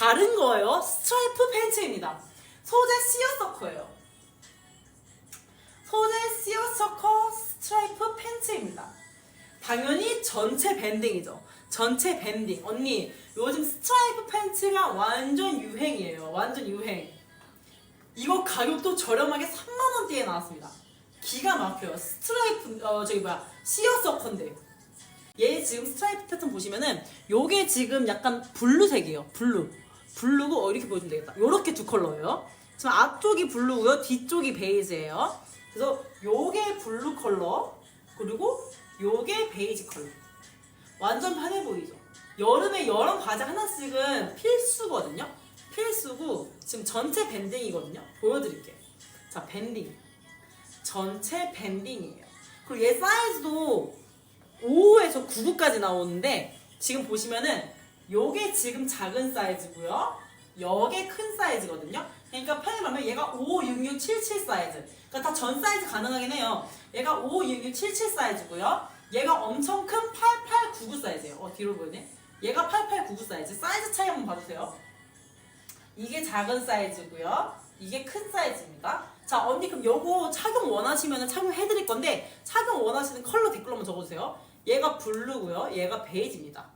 다른 거예요. 스트라이프 팬츠입니다. 소재 시어서커예요. 소재 시어서커 스트라이프 팬츠입니다. 당연히 전체 밴딩이죠. 전체 밴딩. 언니, 요즘 스트라이프 팬츠가 완전 유행이에요. 완전 유행. 이거 가격도 저렴하게 3만원대에 나왔습니다. 기가 막혀요. 스트라이프, 어, 저기 뭐야, 시어서커인데. 얘 지금 스트라이프 패턴 보시면은 요게 지금 약간 블루색이에요. 블루. 블루고 어, 이렇게 보여주면 되겠다. 요렇게 두 컬러예요. 지금 앞쪽이 블루고요. 뒤쪽이 베이지예요. 그래서 요게 블루 컬러 그리고 요게 베이지 컬러. 완전 편해 보이죠? 여름에 여름 바지 하나씩은 필수거든요. 필수고 지금 전체 밴딩이거든요. 보여드릴게요. 자 밴딩. 전체 밴딩이에요. 그리고 얘 사이즈도 5에서 9구까지 나오는데 지금 보시면은 요게 지금 작은 사이즈고요. 요게 큰 사이즈거든요. 그러니까 편히 말하면 얘가 5, 6, 6, 7, 7 사이즈. 그러니까 다 전 사이즈 가능하긴 해요. 얘가 5, 6, 6, 7, 7 사이즈고요. 얘가 엄청 큰 8, 8, 9, 9 사이즈예요. 어 뒤로 보이네. 얘가 8, 8, 9, 9 사이즈. 사이즈 차이 한번 봐주세요. 이게 작은 사이즈고요. 이게 큰 사이즈입니다. 자, 언니 그럼 요거 착용 원하시면 착용해드릴 건데 착용 원하시는 컬러 댓글로 한번 적어주세요. 얘가 블루고요. 얘가 베이지입니다.